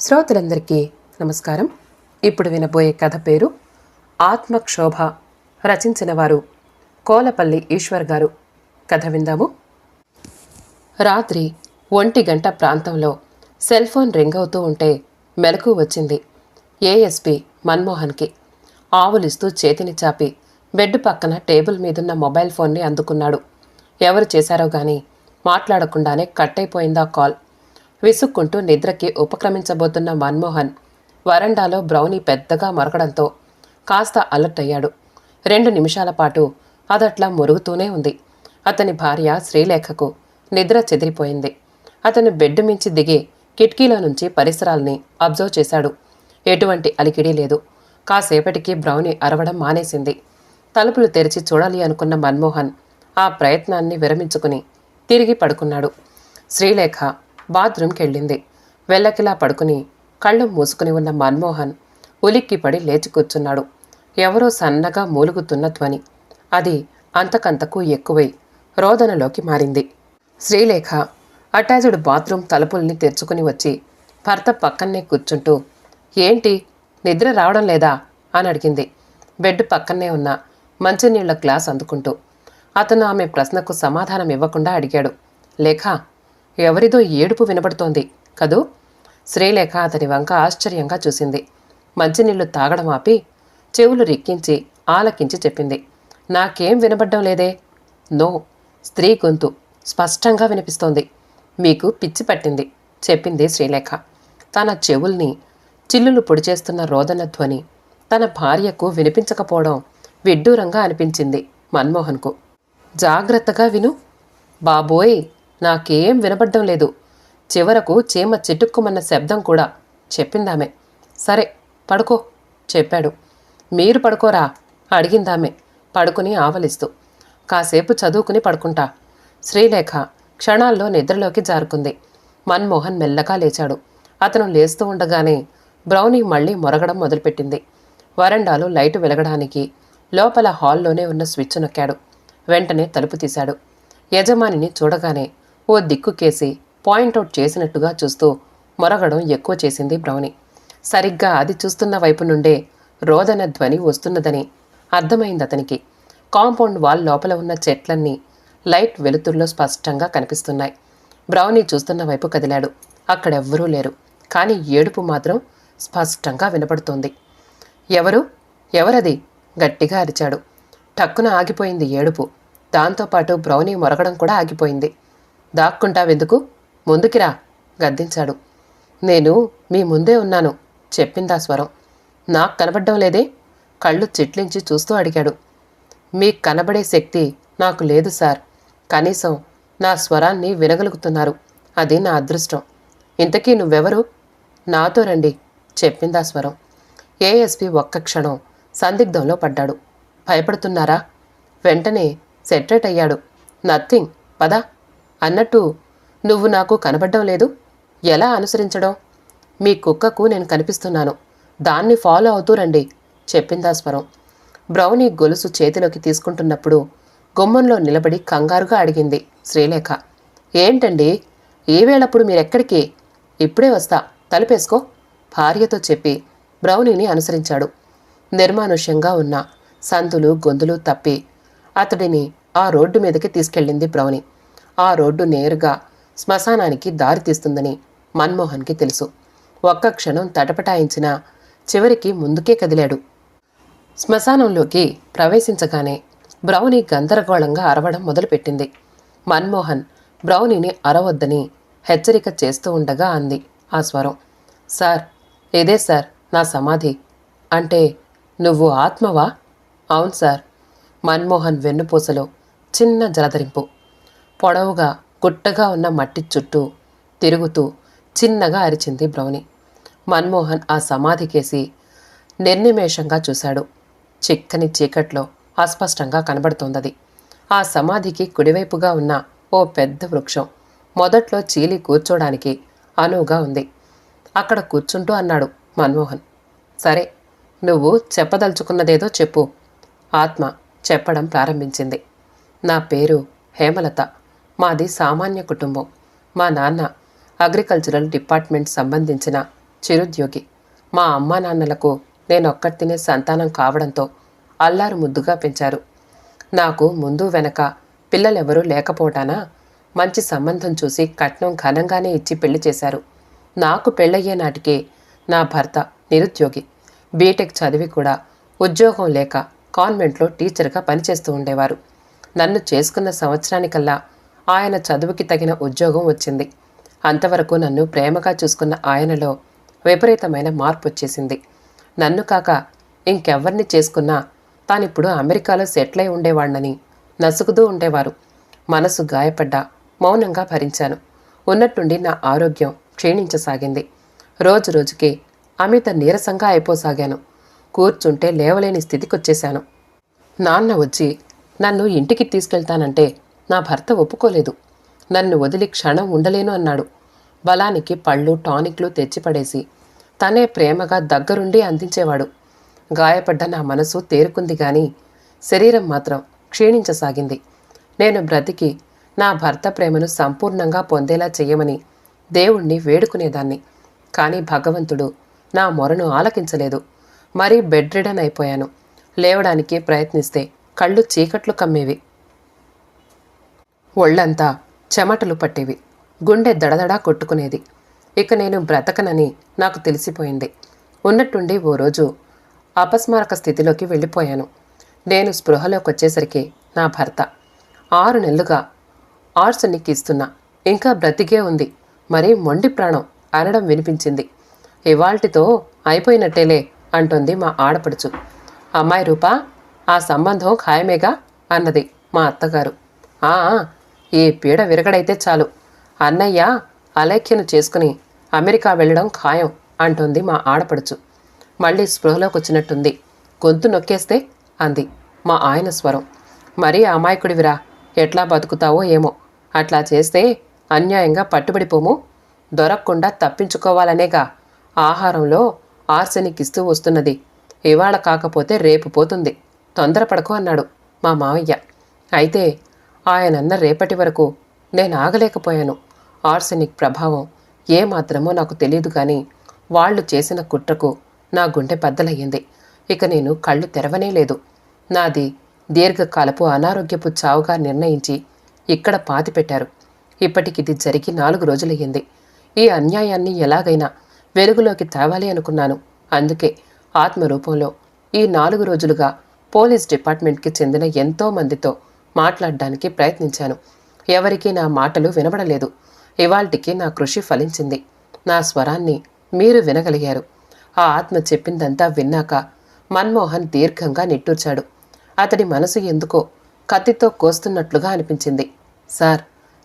శ్రోతలందరికీ నమస్కారం. ఇప్పుడు వినబోయే కథ పేరు ఆత్మక్షోభ. రచించిన వారు కోలపల్లి ఈశ్వర్ గారు. కథ విందాము. రాత్రి ఒంటి గంట ప్రాంతంలో సెల్ ఫోన్ రింగ్ అవుతూ ఉంటే మెలకు వచ్చింది ఏఎస్పి మన్మోహన్కి. ఆవులిస్తూ చేతిని చాపి బెడ్ పక్కన టేబుల్ మీదున్న మొబైల్ ఫోన్ని అందుకున్నాడు. ఎవరు చేశారో గాని మాట్లాడకుండానే కట్ అయిపోయిందా కాల్. విసుక్కుంటూ నిద్రకి ఉపక్రమించబోతున్న మన్మోహన్ వరండాలో బ్రౌనీ పెద్దగా మరకడంతో కాస్త అలర్ట్ అయ్యాడు. రెండు నిమిషాల పాటు అదట్లా మురుగుతూనే ఉంది. అతని భార్య శ్రీలేఖకు నిద్ర చెదిరిపోయింది. అతను బెడ్ మించి దిగి కిటికీలో నుంచి పరిసరాల్ని అబ్జర్వ్ చేశాడు. ఎటువంటి అలికిడి లేదు. కాసేపటికి బ్రౌనీ అరవడం మానేసింది. తలుపులు తెరిచి చూడాలి అనుకున్న మన్మోహన్ ఆ ప్రయత్నాన్ని విరమించుకుని తిరిగి పడుకున్నాడు. శ్రీలేఖ బాత్రూమ్కి వెళ్ళింది వెళ్ళకిలా పడుకుని కళ్ళు మూసుకుని ఉన్న మన్మోహన్ ఉలిక్కిపడి లేచి కూర్చున్నాడు. ఎవరో సన్నగా మూలుగుతున్న ధ్వని. అది అంతకంతకు ఎక్కువై రోదనలోకి మారింది. శ్రీలేఖ అటాచ్డ్ బాత్రూమ్ తలుపుల్ని తెరుచుకుని వచ్చి భర్త పక్కనే కూర్చుంటూ ఏంటి? నిద్ర రావడం లేదా? అని అడిగింది. బెడ్ పక్కనే ఉన్న మంచినీళ్ళ గ్లాస్ అందుకుంటూ. అతను ఆమె ప్రశ్నకు సమాధానం ఇవ్వకుండా అడిగాడు. లేఖ ఎవరిదో ఏడుపు వినబడుతోంది కదూ? శ్రీలేఖ అతని వంక ఆశ్చర్యంగా చూసింది. మంచినీళ్ళు తాగడం ఆపి చెవులు రిక్కించి ఆలకించి చెప్పింది. నాకేం వినబడ్డం లేదే? నో. స్త్రీ గొంతు స్పష్టంగా వినిపిస్తోంది. మీకు పిచ్చి పట్టింది చెప్పింది శ్రీలేఖ. తన చెవుల్ని చిల్లులు పొడిచేస్తున్న రోదన ధ్వని తన భార్యకు వినిపించకపోవడం విడ్డూరంగా అనిపించింది మన్మోహన్కు. జాగ్రత్తగా విను. బాబోయ్! నాకేం వినపడ్డం లేదు. చివరకు చీమ చిటుక్కుమన్న శబ్దం కూడా చెప్పిందామె. సరే పడుకో చెప్పాడు. మీరు పడుకోరా? అడిగిందామె పడుకుని ఆవలిస్తూ. కాసేపు చదువుకుని పడుకుంటా. శ్రీలేఖ క్షణాల్లో నిద్రలోకి జారుకుంది. మన్మోహన్ మెల్లగా లేచాడు. అతను లేస్తూ ఉండగానే బ్రౌనీ మళ్ళీ మొరగడం మొదలుపెట్టింది. వరండాలో లైటు వెలగడానికి లోపల హాల్లోనే ఉన్న స్విచ్ నొక్కాడు. వెంటనే తలుపు తీశాడు. యజమానిని చూడగానే ఓ దిక్కుకేసి పాయింట్అవుట్ చేసినట్టుగా చూస్తూ మొరగడం ఎక్కువ చేసింది బ్రౌని. సరిగ్గా అది చూస్తున్న వైపు నుండే రోదన ధ్వని వస్తున్నదని అర్థమైంది అతనికి. కాంపౌండ్ వాల్ లోపల ఉన్న చెట్లన్నీ లైట్ వెలుతురులో స్పష్టంగా కనిపిస్తున్నాయి. బ్రౌనీ చూస్తున్న వైపు కదిలాడు. అక్కడెవ్వరూ లేరు. కానీ ఏడుపు మాత్రం స్పష్టంగా వినపడుతోంది. ఎవరు? ఎవరది? గట్టిగా అరిచాడు. టక్కున ఆగిపోయింది ఏడుపు. దాంతోపాటు బ్రౌనీ మొరగడం కూడా ఆగిపోయింది. దాక్కుంటావెందుకు? ముందుకిరా గద్దించాడు. నేను మీ ముందే ఉన్నాను చెప్పిందా స్వరం. నాకు కనబడ్డం లేదే? కళ్ళు చిట్లించి చూస్తూ అడిగాడు. మీకు కనబడే శక్తి నాకు లేదు సార్. కనీసం నా స్వరాన్ని వినగలుగుతున్నారు. అది నా అదృష్టం. ఇంతకీ నువ్వెవరు? నాతో రండి చెప్పిందా స్వరం. ఏఎస్పి ఒక్క క్షణం సందిగ్ధంలో పడ్డాడు. భయపడుతున్నారా? వెంటనే సెటరేట్ అయ్యాడు. నథింగ్ పద. అన్నట్టు నువ్వు నాకు కనబడ్డం లేదు. ఎలా అనుసరించడం? మీ కుక్కకు నేను కనిపిస్తున్నాను. దాన్ని ఫాలో అవుతూ రండి చెప్పిందా స్వరం. బ్రౌనీ గొలుసు చేతిలోకి తీసుకుంటున్నప్పుడు గుమ్మంలో నిలబడి కంగారుగా అడిగింది శ్రీలేఖ. ఏంటండి? ఏవేళప్పుడు మీరెక్కడికి? ఇప్పుడే వస్తా. తలుపేసుకో భార్యతో చెప్పి బ్రౌనీని అనుసరించాడు. నిర్మానుష్యంగా ఉన్న సందులు గొంతులు తప్పి అతడిని ఆ రోడ్డు మీదకి తీసుకెళ్ళింది బ్రౌని. ఆ రోడ్డు నేరుగా శ్మశానానికి దారి తీస్తుందని మన్మోహన్కి తెలుసు. ఒక్క క్షణం తటపటాయించిన చివరికి ముందుకే కదిలాడు. శ్మశానంలోకి ప్రవేశించగానే బ్రౌని గందరగోళంగా అరవడం మొదలుపెట్టింది. మన్మోహన్ బ్రౌనీని అరవద్దని హెచ్చరిక చేస్తూ ఉండగా అంది ఆ స్వరం. సార్ ఇదే సార్ నా సమాధి. అంటే నువ్వు ఆత్మవా? అవును సార్. మన్మోహన్ వెన్నుపూసలో చిన్న జలధరింపు పొడవుగా గుట్టగా ఉన్న మట్టి చుట్టూ తిరుగుతూ చిన్నగా అరిచింది బ్రౌని. మన్మోహన్ ఆ సమాధికేసి నిర్నిమేషంగా చూశాడు. చిక్కని చీకట్లో అస్పష్టంగా కనబడుతోందది. ఆ సమాధికి కుడివైపుగా ఉన్న ఓ పెద్ద వృక్షం మొదట్లో చీలి కూర్చోడానికి అనువుగా ఉంది. అక్కడ కూర్చుంటూ అన్నాడు మన్మోహన్. సరే నువ్వు చెప్పదలుచుకున్నదేదో చెప్పు. ఆత్మ చెప్పడం ప్రారంభించింది. నా పేరు హేమలత. మాది సామాన్య కుటుంబం. మా నాన్న అగ్రికల్చరల్ డిపార్ట్మెంట్ సంబంధించిన చిరుద్యోగి. మా అమ్మా నాన్నలకు నేనొక్కటినే సంతానం కావడంతో అల్లారు ముద్దుగా పెంచారు. నాకు ముందు వెనక పిల్లలెవరూ లేకపోవటానా మంచి సంబంధం చూసి కట్నం ఘనంగానే ఇచ్చి పెళ్ళి చేశారు. నాకు పెళ్ళయ్యే నాటికే నా భర్త నిరుద్యోగి. బీటెక్ చదివి కూడా ఉద్యోగం లేక కాన్వెంట్లో టీచర్గా పనిచేస్తూ ఉండేవారు. నన్ను చేసుకున్న సంవత్సరానికల్లా ఆయన చదువుకి తగిన ఉద్యోగం వచ్చింది. అంతవరకు నన్ను ప్రేమగా చూసుకున్న ఆయనలో విపరీతమైన మార్పు వచ్చేసింది. నన్ను కాక ఇంకెవ్వరిని చేసుకున్నా తానిప్పుడు అమెరికాలో సెటిల్ అయి ఉండేవాణ్ణని నసుగుతూ ఉండేవారు. మనసు గాయపడ్డా మౌనంగా భరించాను. ఉన్నట్టుండి నా ఆరోగ్యం క్షీణించసాగింది. రోజు రోజుకి అమిత నీరసంగా అయిపోసాగాను. కూర్చుంటే లేవలేని స్థితికొచ్చేశాను. నాన్న వచ్చి నన్ను ఇంటికి తీసుకెళ్తానంటే నా భర్త ఒప్పుకోలేదు. నన్ను వదిలి క్షణం ఉండలేను అన్నాడు. బలానికి పళ్ళు టానిక్లు తెచ్చిపడేసి తనే ప్రేమగా దగ్గరుండి అందించేవాడు. గాయపడ్డ నా మనసు తేరుకుంది గాని శరీరం మాత్రం క్షీణించసాగింది. నేను బ్రతికి నా భర్త ప్రేమను సంపూర్ణంగా పొందేలా చెయ్యమని దేవుణ్ణి వేడుకునేదాన్ని. కానీ భగవంతుడు నా మొరను ఆలకించలేదు. మరీ బెడ్ రిడన్ అయిపోయాను లేవడానికి ప్రయత్నిస్తే కళ్ళు చీకట్లు కమ్మేవి. ఒళ్ళంతా చెమటలు పట్టేవి. గుండె దడదడా కొట్టుకునేది. ఇక నేను బ్రతకనని నాకు తెలిసిపోయింది. ఉన్నట్టుండి ఓ రోజు అపస్మారక స్థితిలోకి వెళ్ళిపోయాను. నేను స్పృహలోకి వచ్చేసరికి నా భర్త. ఆరు నెలలుగా ఆర్సనిక్ ఇస్తున్నా. ఇంకా బ్రతికే ఉంది. మరి మొండి ప్రాణం అనడం వినిపించింది. ఇవాల్టితో అయిపోయినట్టేలే అంటుంది మా ఆడపడుచు. అమ్మాయి రూపా ఆ సంబంధం ఖాయమేగా? అన్నది మా అత్తగారు. ఆ ఈ పీడ విరగడైతే చాలు. అన్నయ్య అలేఖ్యను చేసుకుని అమెరికా వెళ్ళడం ఖాయం అంటుంది మా ఆడపడుచు. మళ్ళీ స్పృహలోకి వచ్చినట్టుంది గొంతు నొక్కేస్తే అంది మా ఆయన స్వరం. మరీ అమాయకుడివిరా ఎట్లా బతుకుతావో ఏమో. అట్లా చేస్తే అన్యాయంగా పట్టుబడిపోము. దొరకకుండా తప్పించుకోవాలనేగా ఆహారంలో ఆర్సెనిక్ ఇస్తూ వస్తున్నది. ఇవాళ కాకపోతే రేపు పోతుంది. తొందరపడకు అన్నాడు మా మావయ్య. అయితే ఆయనన్న రేపటి వరకు నేను ఆగలేకపోయాను. ఆర్సెనిక్ ప్రభావం ఏమాత్రమో నాకు తెలియదు కానీ వాళ్ళు చేసిన కుట్రకు నా గుండె బద్దలయ్యింది. ఇక నేను కళ్ళు తెరవనే లేదు. నాది దీర్ఘకాలపు అనారోగ్యపు చావుగా నిర్ణయించి ఇక్కడ పాతిపెట్టారు ఇప్పటికిది జరిగి నాలుగు రోజులయ్యింది. ఈ అన్యాయాన్ని ఎలాగైనా వెలుగులోకి తేవాలి అనుకున్నాను. అందుకే ఆత్మరూపంలో ఈ నాలుగు రోజులుగా పోలీస్ డిపార్ట్మెంట్కి చెందిన ఎంతో మందితో మాట్లాడడానికి ప్రయత్నించాను. ఎవరికీ నా మాటలు వినబడలేదు. ఇవాల్టికి నా కృషి ఫలించింది. నా స్వరాన్ని మీరు వినగలిగారు. ఆ ఆత్మ చెప్పిందంతా విన్నాక మన్మోహన్ దీర్ఘంగా నిట్టూర్చాడు. అతడి మనసు ఎందుకో కత్తితో కోస్తున్నట్లుగా అనిపించింది. సార్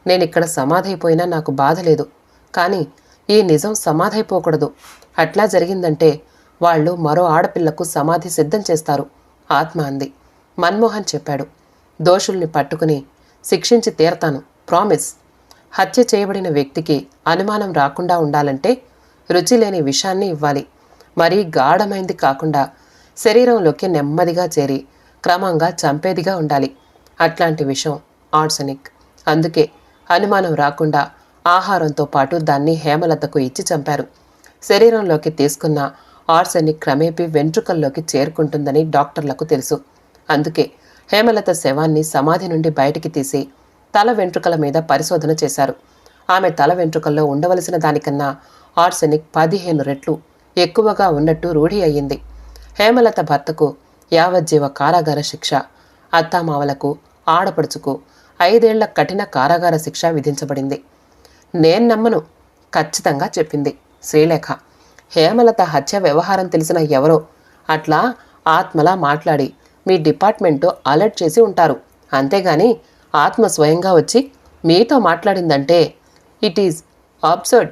నేనిక్కడ సమాధైపోయినా నాకు బాధ లేదు. కానీ ఈ నిజం సమాధైపోకూడదు. అట్లా జరిగిందంటే వాళ్ళు మరో ఆడపిల్లకు సమాధి సిద్ధం చేస్తారు ఆత్మ అంది. మన్మోహన్ చెప్పాడు. దోషుల్ని పట్టుకుని శిక్షించి తీరతాను. ప్రామిస్. హత్య చేయబడిన వ్యక్తికి అనుమానం రాకుండా ఉండాలంటే రుచి లేని విషాన్ని ఇవ్వాలి. మరీ గాఢమైంది కాకుండా శరీరంలోకి నెమ్మదిగా చేరి క్రమంగా చంపేదిగా ఉండాలి. అట్లాంటి విషం ఆర్సనిక్. అందుకే అనుమానం రాకుండా ఆహారంతో పాటు దాన్ని హేమలతకు ఇచ్చి చంపారు. శరీరంలోకి తీసుకున్న ఆర్సెనిక్ క్రమేపీ వెంట్రుకల్లోకి చేరుకుంటుందని డాక్టర్లకు తెలుసు. అందుకే హేమలత శవాన్ని సమాధి నుండి బయటికి తీసి తల వెంట్రుకల మీద పరిశోధన చేశారు. ఆమె తల వెంట్రుకల్లో ఉండవలసిన దానికన్నా ఆర్సెనిక్ పదిహేను రెట్లు ఎక్కువగా ఉన్నట్టు రూఢి అయ్యింది. హేమలత భర్తకు యావజ్జీవ కారాగార శిక్ష అత్తామావలకు ఆడపడుచుకు ఐదేళ్ళ కఠిన కారాగార శిక్ష విధించబడింది. నేను నమ్మను ఖచ్చితంగా చెప్పింది శ్రీలేఖ. హేమలత హత్య వ్యవహారం తెలిసిన ఎవరో అట్లా ఆత్మలా మాట్లాడి మీ డిపార్ట్మెంట్ అలర్ట్ చేసి ఉంటారు. అంతేగాని ఆత్మ స్వయంగా వచ్చి మీతో మాట్లాడిందంటే ఇట్ ఈజ్ అబ్సర్డ్.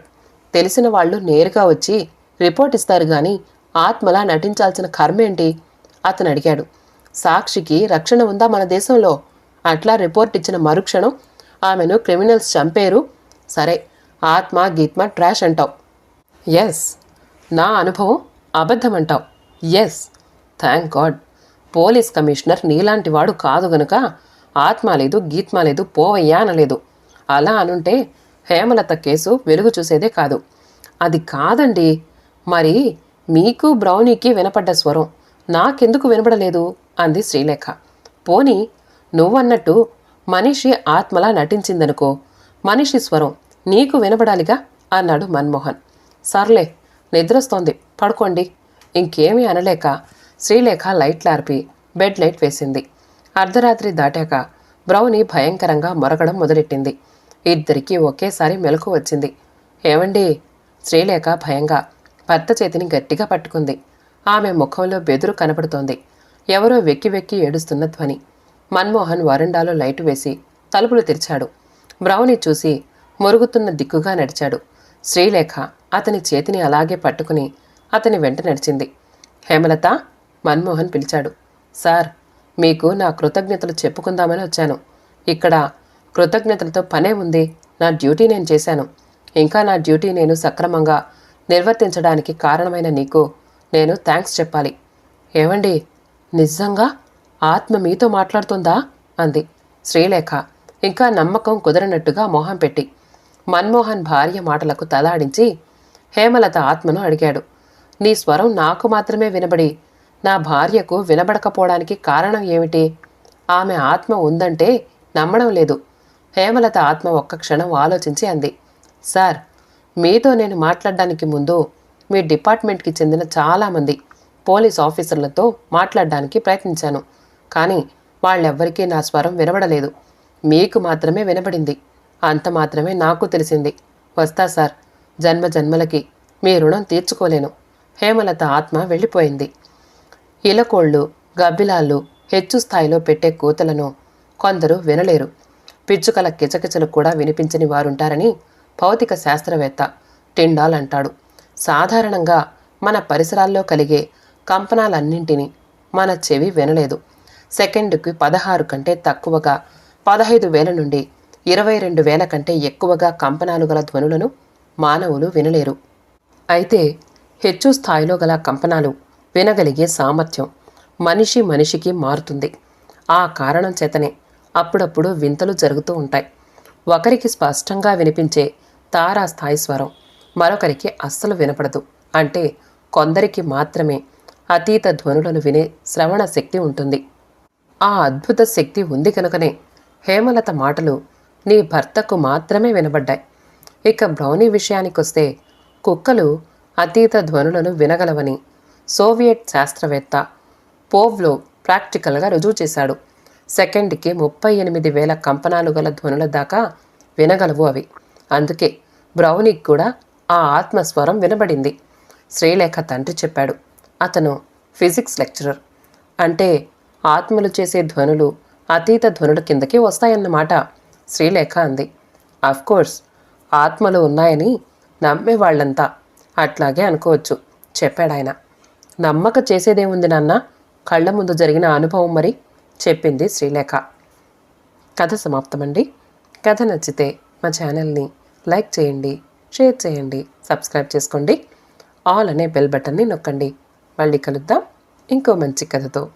తెలిసిన వాళ్ళు నేరుగా వచ్చి రిపోర్ట్ ఇస్తారు కానీ ఆత్మలా నటించాల్సిన కర్మేంటి అతను అడిగాడు. సాక్షికి రక్షణ ఉందా మన దేశంలో? అట్లా రిపోర్ట్ ఇచ్చిన మరుక్షణం ఆమెను క్రిమినల్స్ చంపేరు. సరే ఆత్మ గీత్మ ట్రాష్ అంటావు. ఎస్ నా అనుభవం అబద్ధమంటావు yes thank God police commissioner నీలాంటి వాడు కాదు గనుక ఆత్మ లేదు గీత్మ లేదు పోవయ్యా అనలేదు. అలా అనుంటే హేమలత కేసు వెలుగు చూసేదే కాదు. అది కాదండి. మరి మీకు బ్రౌనీకి వినపడ్డ స్వరం నాకెందుకు వినపడలేదు అంది శ్రీలేఖ. పోని నువ్వన్నట్టు మనిషి ఆత్మలా నటించిందనుకో మనిషి స్వరం నీకు వినపడాలిగా అన్నాడు మన్మోహన్. సర్లే నిద్రస్తోంది. పడుకోండి. ఇంకేమీ అనలేక శ్రీలేఖ లైట్లార్పి బెడ్ లైట్ వేసింది. అర్ధరాత్రి దాటాక బ్రౌని భయంకరంగా మొరగడం మొదలెట్టింది. ఇద్దరికీ ఒకేసారి మెలకు వచ్చింది. ఏమండి శ్రీలేఖ భయంగా భర్త చేతిని గట్టిగా పట్టుకుంది. ఆమె ముఖంలో బెదురు కనపడుతోంది. ఎవరో వెక్కి వెక్కి ఏడుస్తున్న ధ్వని. మన్మోహన్ వరండాలో లైటు వేసి తలుపులు తెరిచాడు. బ్రౌని చూసి మురుగుతున్న దిక్కుగా నడిచాడు. శ్రీలేఖ అతని చేతిని అలాగే పట్టుకుని అతని వెంట నడిచింది. హేమలత? మన్మోహన్ పిలిచాడు. సార్ మీకు నా కృతజ్ఞతలు చెప్పుకుందామని వచ్చాను. ఇక్కడ కృతజ్ఞతలతో పనే ఉంది. నా డ్యూటీ నేను చేశాను. ఇంకా నా డ్యూటీ నేను సక్రమంగా నిర్వర్తించడానికి కారణమైన నీకు నేను థ్యాంక్స్ చెప్పాలి. ఏమండి నిజంగా? ఆత్మ మీతో మాట్లాడుతుందా? అంది శ్రీలేఖ. ఇంకా నమ్మకం కుదరనట్టుగా మొహం పెట్టి. మన్మోహన్ భార్య మాటలకు తలాడించి హేమలత ఆత్మను అడిగాడు. నీ స్వరం నాకు మాత్రమే వినబడి నా భార్యకు వినబడకపోవడానికి కారణం ఏమిటి? ఆమె ఆత్మ ఉందంటే నమ్మడం లేదు. హేమలత ఆత్మ ఒక్క క్షణం ఆలోచించి అంది. సార్ మీతో నేను మాట్లాడడానికి ముందు మీ డిపార్ట్మెంట్కి చెందిన చాలామంది పోలీస్ ఆఫీసర్లతో మాట్లాడడానికి ప్రయత్నించాను. కానీ వాళ్ళెవ్వరికీ నా స్వరం వినబడలేదు. మీకు మాత్రమే వినబడింది. అంత మాత్రమే నాకు తెలిసింది. వస్తా సార్. జన్మ జన్మలకి మీ రుణం తీర్చుకోలేను. హేమలత ఆత్మ వెళ్ళిపోయింది. ఇలకోళ్ళు గబ్బిలాళ్ళు హెచ్చు స్థాయిలో పెట్టే కూతలను కొందరు వినలేరు. పిచ్చుకల కిచకిచలు కూడా వినిపించని వారుంటారని భౌతిక శాస్త్రవేత్త టిండాల్ అంటాడు. సాధారణంగా మన పరిసరాల్లో కలిగే కంపనాలన్నింటినీ మన చెవి వినలేదు. సెకండుకి పదహారు కంటే తక్కువగా పదహైదు వేల నుండి ఇరవై రెండు వేల కంటే ఎక్కువగా కంపనాలు గల ధ్వనులను మానవులు వినలేరు. అయితే హెచ్చు స్థాయిలో గల కంపనాలు వినగలిగే సామర్థ్యం మనిషి మనిషికి మారుతుంది. ఆ కారణం చేతనే అప్పుడప్పుడు వింతలు జరుగుతూ ఉంటాయి. ఒకరికి స్పష్టంగా వినిపించే తారా స్థాయి స్వరం మరొకరికి అస్సలు వినపడదు. అంటే కొందరికి మాత్రమే అతీత ధ్వనులను వినే శ్రవణ శక్తి ఉంటుంది. ఆ అద్భుత శక్తి ఉంది కనుకనే హేమలత మాటలు నీ భర్తకు మాత్రమే వినబడ్డాయి. ఇక బ్రౌనీ విషయానికొస్తే కుక్కలు అతీత ధ్వనులను వినగలవని సోవియట్ శాస్త్రవేత్త పోవ్లో ప్రాక్టికల్గా రుజువు చేశాడు. సెకండ్కి ముప్పై ఎనిమిది వేల కంపనాలు గల ధ్వనుల దాకా వినగలవు అవి. అందుకే బ్రౌనిక్ కూడా ఆ ఆత్మస్వరం వినబడింది. శ్రీలేఖ తండ్రి చెప్పాడు. అతను ఫిజిక్స్ లెక్చరర్. అంటే ఆత్మలు చేసే ధ్వనులు అతీత ధ్వనుల కిందకి వస్తాయన్నమాట శ్రీలేఖ అంది. కోర్స్ ఆత్మలు ఉన్నాయని నమ్మే వాళ్ళంతా అట్లాగే అనుకోవచ్చు చెప్పాడాయన. నమ్మక చేసేదేముంది నాన్న. కళ్ళ ముందు జరిగిన అనుభవం మరి చెప్పింది శ్రీలేఖ. కథ సమాప్తమండి. కథ నచ్చితే మా ఛానల్ని లైక్ చేయండి షేర్ చేయండి సబ్స్క్రైబ్ చేసుకోండి. ఆల్ అనే బెల్ బటన్ని నొక్కండి. మళ్ళీ కలుద్దాం. ఇంకో మంచి కథతో.